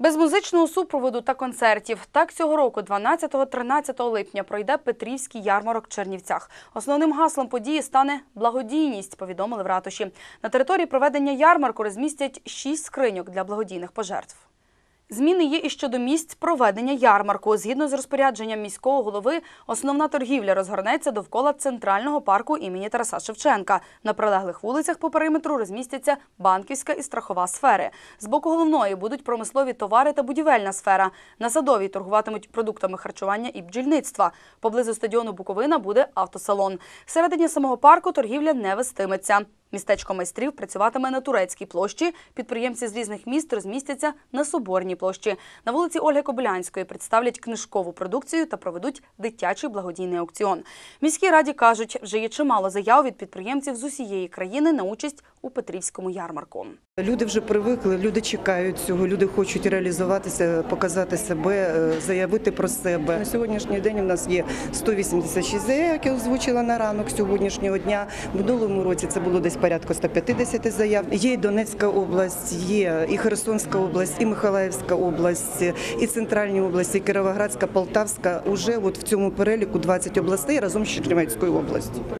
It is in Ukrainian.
Без музичного супроводу та концертів так цього року, 12-13 липня, пройде Петрівський ярмарок в Чернівцях. Основним гаслом події стане благодійність. Повідомили в ратуші. На території проведення ярмарку розмістять шість скриньок для благодійних пожертв. Зміни є і щодо місць проведення ярмарку. Згідно з розпорядженням міського голови, основна торгівля розгорнеться довкола центрального парку імені Тараса Шевченка. На прилеглих вулицях по периметру розмістяться банківська і страхова сфери. З боку головної будуть промислові товари та будівельна сфера. На садовій торгуватимуть продуктами харчування і бджільництва. Поблизу стадіону Буковина буде автосалон. Всередині самого парку торгівля не вестиметься. Містечко майстрів працюватиме на турецькій площі. Підприємці з різних міст розмістяться на соборній площі. На вулиці Ольги Кобилянської представлять книжкову продукцію та проведуть дитячий благодійний аукціон. Міській раді кажуть, вже є чимало заяв від підприємців з усієї країни на участь у Петрівському ярмарку. Люди вже привикли, люди чекають цього, люди хочуть реалізуватися, показати себе, е, заявити про себе. На сьогоднішній день у нас є 186 заяв, які озвучила на ранок сьогоднішнього дня. В минулому році це було десь порядку 150 заяв. Є і Донецька область, є і Херсонська область, і Миколаївська область, і центральні області, і Кіровоградська, Полтавська. Уже от в цьому переліку 20 областей разом з Чернівецькою областю.